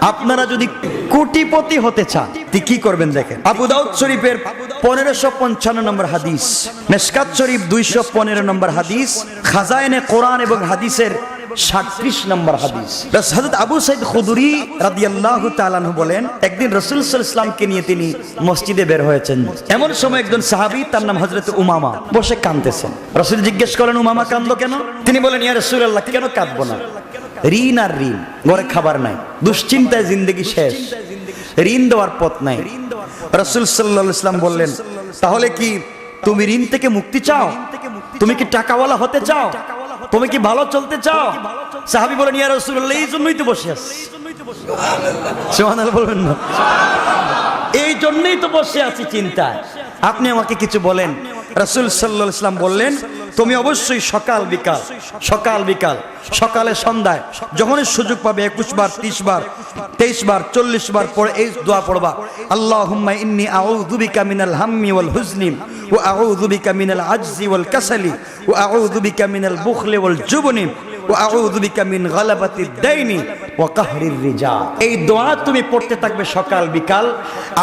আপনারা যদি কোটিপতি হতে চান কি করবেন দেখেন? আবু দাউদ শরীফের পনেরোশো পঞ্চান্ন নম্বর হাদিস মেসকাত শরীফ দুইশো পনেরো নম্বর হাদিস খাজাইনে কোরআন এবং হাদিসের সাতত্রিশ নম্বর হাদিস। হযরত আবু সাইদ রাদিয়াল্লাহু বলেন, একদিন নিয়ে তিনি মসজিদে বের হয়েছেন। এমন সময় একজন সাহাবী নাম উমামা, বসে কাঁদতেছেন। রাসূল জিজ্ঞেস করেন উমামা, কাঁদলো কেন? তিনি বলেন, ইয়া রাসূলুল্লাহ, কেন কাঁদবো না? ঋণ আর ঋণ, ঘরে খাবার নাই, দুশ্চিন্তায় জিন্দগি শেষ, ঋণ দেওয়ার পথ নাই। রাসূল আলাইহি ইসলাম বললেন, তাহলে কি তুমি ঋণ থেকে মুক্তি চাও? তুমি কি টাকাওয়ালা হতে চাও? তুমি কি ভালো চলতে চাও? সাহাবি বলেন, ইয়া রাসূলুল্লাহ, এই জন্যই তো বসে আছি। বলবেন না। এই জন্যই তো বসে আছি চিন্তায়। আপনি আমাকে কিছু বলেন রাসূল আলাইহি ইসলাম বললেন, তুমি অবশ্যই সকাল, বিকাল সকাল, বিকাল, সকালে সন্ধ্যায় যখনই সুযোগ পাবে একুশ বার, ত্রিশ বার, তেইশ বার, চল্লিশ বার পরে এই দোয়া পড়বা। আল্লাহুম্মা ইন্নী আউযু বিকা মিনাল হাম্মি ওয়াল হুজনি ওয়া আউযু বিকা মিনাল আজজি ওয়াল কাসালি ওয়া আউযু বিকা মিনাল বুখলি ওয়াল জুবনি ওয়া আউযু বিকা মিন গালাবাতিদ দাইনি ওয়া কাহরির রিজাল। এই দোয়া তুমি পড়তে থাকবে সকাল, বিকাল।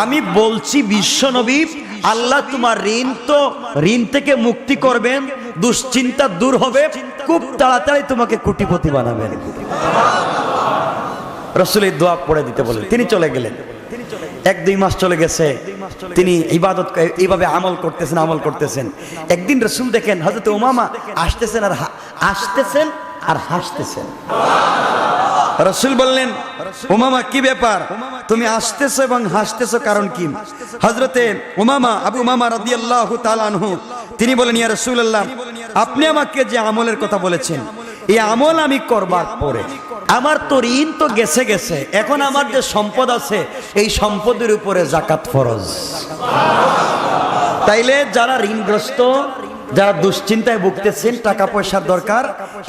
আমি বলছি বিশ্বনবী আল্লাহ তোমার ঋণ তো ঋণ থেকে মুক্তি করবেন, দুশ্চিন্তা দূর হবে, খুব তাড়াতাড়ি তোমাকে কোটিপতি বানাবেন। রসুল এই দোয়া পড়ে দিতে বলেন তিনি চলে গেলেন। এক দুই মাস চলে গেছে। তিনি ইবাদত এইভাবে আমল করতেছেন আমল করতেছেন। একদিন রসুল দেখেন হয়তো ওমামা আসতেছেন আর আসতেছেন আর হাসতেছেন। রসুল বললেন, উমামা, কি ব্যাপার? তুমি আসতেছো এবং হাসতেছো কারণ কি? হজরতে উমামা, আবু উমামা রাদিয়াল্লাহু আল্লাহ আনহু, তিনি বলেন, ইয়া রাসূলুল্লাহ, আপনি আমাকে যে আমলের কথা বলেছেন, এই আমল আমি করবার পরে, আমার তো ঋণ তো গেছে গেছে, এখন আমার যে সম্পদ আছে, এই সম্পদের উপরে জাকাত ফরজ। তাইলে যারা ঋণগ্রস্ত যারা দুশ্চিন্তায় ভুগতেছেন টাকা পয়সার দরকার,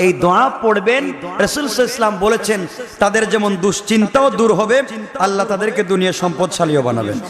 এই দোয়া পড়বেন। রসুল ইসলাম বলেছেন, তাদের যেমন দুশ্চিন্তাও দূর হবে, আল্লাহ তাদেরকে দুনিয়া সম্পদশালীও বানাবেন।